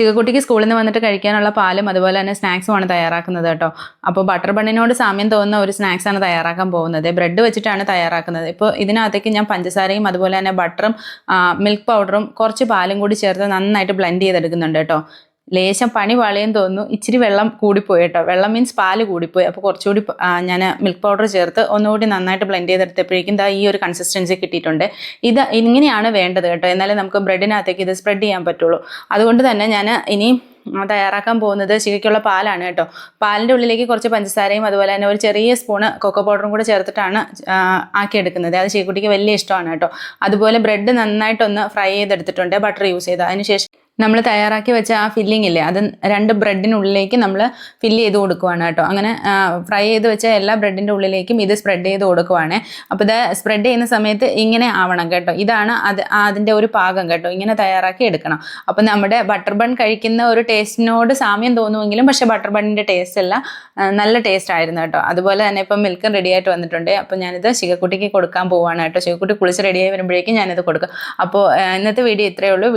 ചിക്കക്കുട്ടിക്ക് സ്കൂളിൽ നിന്ന് വന്നിട്ട് കഴിക്കാനുള്ള പാലും അതുപോലെ തന്നെ സ്നാക്സുമാണ് തയ്യാറാക്കുന്നത് കേട്ടോ. അപ്പോൾ ബട്ടർ ബണ്ണിനോട് സാമ്യം തോന്നുന്ന ഒരു സ്നാക്സാണ് തയ്യാറാക്കാൻ പോകുന്നത്. ബ്രെഡ് വെച്ചിട്ടാണ് തയ്യാറാക്കുന്നത്. ഇപ്പോൾ ഇതിനകത്തേക്ക് ഞാൻ പഞ്ചസാരയും അതുപോലെ തന്നെ ബട്ടറും മിൽക്ക് പൗഡറും കുറച്ച് പാലും കൂടി ചേർത്ത് നന്നായിട്ട് ബ്ലെൻഡ് ചെയ്തെടുക്കുന്നുണ്ട് കേട്ടോ. ലേശം പണി വളയും തോന്നുന്നു. ഇച്ചിരി വെള്ളം കൂടിപ്പോയി കേട്ടോ. വെള്ളം മീൻസ് പാൽ കൂടിപ്പോയി. അപ്പോൾ കുറച്ചുകൂടി ഞാൻ മിൽക്ക് പൗഡർ ചേർത്ത് ഒന്നുകൂടി നന്നായിട്ട് ബ്ലെൻഡ് ചെയ്തെടുത്തപ്പോഴേക്കും ദാ ഈ ഒരു കൺസിസ്റ്റൻസി കിട്ടിയിട്ടുണ്ട്. ഇത് ഇങ്ങനെയാണ് വേണ്ടത് കേട്ടോ. എന്നാലേ നമുക്ക് ബ്രെഡിനകത്തേക്ക് ഇത് സ്പ്രെഡ് ചെയ്യാൻ പറ്റുള്ളൂ. അതുകൊണ്ട് തന്നെ ഞാൻ ഇനി തയ്യാറാക്കാൻ പോകുന്നത് ശിഖയ്ക്കുള്ള പാലാണ് കേട്ടോ. പാലിന്റെ ഉള്ളിലേക്ക് കുറച്ച് പഞ്ചസാരയും അതുപോലെ തന്നെ ഒരു ചെറിയ സ്പൂണ് കൊക്കോ പൗഡറും കൂടെ ചേർത്തിട്ടാണ് ആക്കിയെടുക്കുന്നത്. അത് ചീക്കുട്ടിക്ക് വലിയ ഇഷ്ടമാണ് കേട്ടോ. അതുപോലെ ബ്രെഡ് നന്നായിട്ടൊന്ന് ഫ്രൈ ചെയ്തെടുത്തിട്ടുണ്ട്. ബട്ടർ യൂസ് ചെയ്ത്. അതിനുശേഷം നമ്മൾ തയ്യാറാക്കി വെച്ച ആ ഫില്ലിംഗ് ഇല്ലേ? അത് രണ്ട് ബ്രെഡിനുള്ളിലേക്ക് നമ്മൾ ഫില്ല് ചെയ്ത് കൊടുക്കുവാണ് കേട്ടോ. അങ്ങനെ ഫ്രൈ ചെയ്ത് വെച്ച എല്ലാ ബ്രെഡിന്റെ ഉള്ളിലേക്കും ഇത് സ്പ്രെഡ് ചെയ്ത് കൊടുക്കുവാണ്. അപ്പോൾ ഇത് സ്പ്രെഡ് ചെയ്യുന്ന സമയത്ത് ഇങ്ങനെ ആവണം കേട്ടോ. ഇതാണ് അത് അതിന്റെ ഒരു പാകം കേട്ടോ. ഇങ്ങനെ തയ്യാറാക്കി എടുക്കണം. അപ്പോൾ നമ്മുടെ ബട്ടർ ബൺ കഴിക്കുന്ന ഒരു ടേസ്റ്റിനോട് സാമ്യം തോന്നുമെങ്കിലും പക്ഷേ ബട്ടർ ബണ്ണിന്റെ ടേസ്റ്റ് അല്ല നല്ല ടേസ്റ്റ് ആയിരുന്നു കേട്ടോ. അതുപോലെ തന്നെ ഇപ്പം മിൽക്കും റെഡി ആയിട്ട് വന്നിട്ടുണ്ട്. അപ്പോൾ ഞാനിത് ശിവക്കുട്ടിക്ക് കൊടുക്കാൻ പോവാണ് കേട്ടോ. ശിവക്കുട്ടി കുളിച്ച് റെഡിയായി വരുമ്പോഴേക്കും ഞാനിത് കൊടുക്കും. അപ്പോൾ ഇന്നത്തെ വീഡിയോ ഇത്രയേ ഉള്ളൂ.